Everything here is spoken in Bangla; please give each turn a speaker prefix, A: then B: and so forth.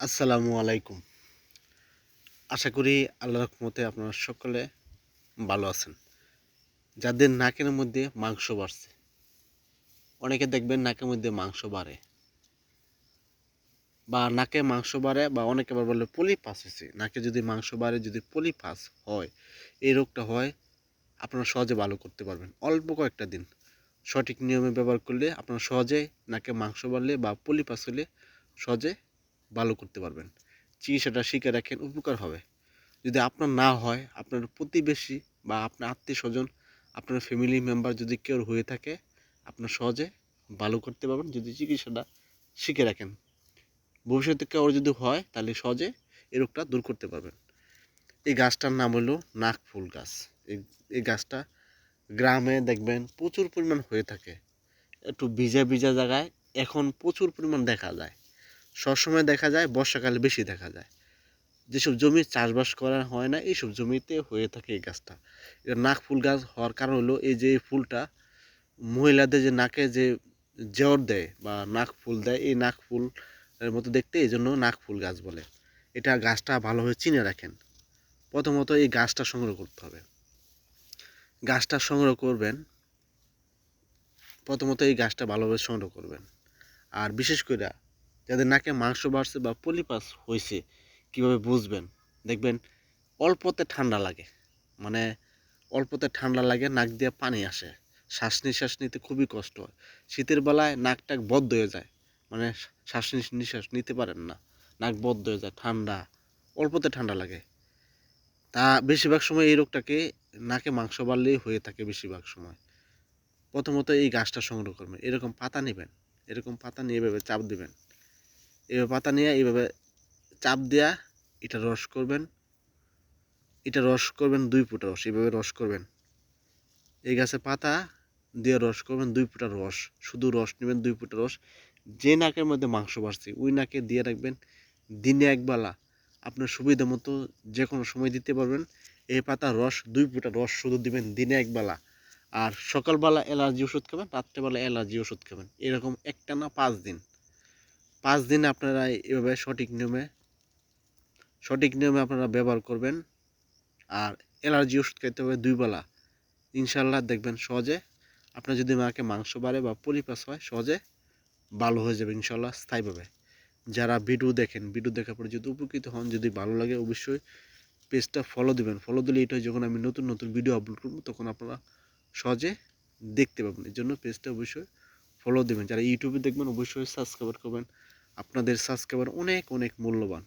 A: আসসালামু আলাইকুম। আশা করি আল্লাহ রহমতে আপনারা সকলে ভালো আছেন। যাদের নাকের মধ্যে মাংস বাড়ছে, অনেকে দেখবেন নাকের মধ্যে মাংস বাড়ে বা নাকে মাংস বাড়ে বা অনেকে আবার বলে পলিপাস হয়েছে নাকে যদি মাংস বাড়ে, যদি পলিপাস হয়, এই রোগটা হয়, আপনারা সহজে ভালো করতে পারবেন। অল্প কয়েকটা দিন সঠিক নিয়মে ব্যবহার করলে আপনারা সহজে নাকে মাংস বাড়লে বা পলিপাস হলে সহজে ভালো করতে পারবেন। চিকিৎসাটা শিখে রাখেন, উপকার হবে। যদি আপনার না হয়, আপনার প্রতিবেশী বা আপনার আত্মীয় স্বজন আপনার ফ্যামিলি মেম্বার যদি কেউ হয়ে থাকে, আপনার সহজে ভালো করতে পারবেন। যদি চিকিৎসাটা শিখে রাখেন, ভবিষ্যতে কেউ যদি হয়, তাহলে সহজে এই রোগটা দূর করতে পারবেন। এই গাছটার নাম হলো নাক ফুল গাছ। এই এই গাছটা গ্রামে দেখবেন প্রচুর পরিমাণ হয়ে থাকে। একটু ভিজা ভিজা জায়গায় এখন প্রচুর পরিমাণ দেখা যায়। সবসময় দেখা যায় বর্ষাকালে বেশি দেখা যায়। যেসব জমি চাষবাস করা হয় না, এইসব জমিতে হয়ে থাকে এই গাছটা। এটা নাক ফুল গাছ হওয়ার কারণ হলো এই যে ফুলটা মহিলাদের যে নাকে যে জ্বর দেয় বা নাক ফুল দেয়, এই নাক ফুল মতো দেখতে এই জন্য নাক ফুল গাছ বলে। এটা গাছটা ভালোভাবে চিনে রাখেন। প্রথমত এই গাছটা সংগ্রহ করতে হবে। গাছটা সংগ্রহ করবেন, প্রথমত এই গাছটা ভালোভাবে সংগ্রহ করবেন। আর বিশেষ করে যাদের নাকে মাংস বাড়ছে বা পলিপাস হয়েছে কীভাবে বুঝবেন? দেখবেন অল্পতে ঠান্ডা লাগে। মানে অল্পতে ঠান্ডা লাগে, নাক দিয়ে পানি আসে। শ্বাস নিঃশ্বাস নিতে খুবই কষ্ট হয়। শীতের বেলায় নাক টাক বদ্ধ হয়ে যায়। মানে শ্বাস নিঃশ্বাস নিতে পারেন না। নাক বদ্ধ হয়ে যায়, ঠান্ডা, অল্পতে ঠান্ডা লাগে। তা বেশিরভাগ সময় এই রোগটাকে নাকে মাংস বাড়লেই হয়ে থাকে বেশিরভাগ সময়। প্রথমত এই গাছটা সংগ্রহ করবেন। এরকম পাতা নেবেন। এরকম পাতা নিয়ে এভাবে চাপ দিবেন। এভাবে পাতা নিয়ে এইভাবে চাপ দেয়া এটা রস করবেন। এটা রস করবেন দুই ফুটা রস এইভাবে রস করবেন। এই গাছে পাতা দিয়ে রস করবেন দুই ফুটা রস, শুধু রস নেবেন দুই ফুটা রস। যে নাকের মধ্যে মাংস বাড়ছে, ওই নাকে দিয়ে রাখবেন দিনে একবেলা আপনার সুবিধা মতো যে কোনো সময় দিতে পারবেন। এই পাতার রস, দুই ফুটা রস শুধু দিবেন দিনে একবেলা আর সকালবেলা অ্যালার্জি ওষুধ খাবেন, রাত্রেবেলা অ্যালার্জি ওষুধ খাবেন। এরকম একটা না পাঁচ দিন। পাঁচ দিন আপনারা এভাবে সঠিক নিয়মে সঠিক নিয়মে আপনারা ব্যবহার করবেন। আর অ্যালার্জি ওষুধ খাইতে হবে দুই বেলা। ইনশাল্লাহ দেখবেন সহজে আপনার যদি মাকে মাংস বাড়ে বা পরিপাস হয়, সহজে ভালো হয়ে যাবে ইনশাল্লাহ স্থায়ীভাবে। যারা ভিডিও দেখেন, ভিডিও দেখার পরে যদি উপকৃত হন, যদি ভালো লাগে অবশ্যই পেজটা ফলো দিবেন। ফলো দিলে এটা যখন আমি নতুন নতুন ভিডিও আপলোড করব, তখন আপনারা সহজে দেখতে পাবেন। এর জন্য পেজটা অবশ্যই ফলো দেবেন। যারা ইউটিউবে দেখবেন, অবশ্যই সাবস্ক্রাইবার করবেন। আপনাদের সাবস্ক্রাইবার অনেক অনেক মূল্যবান।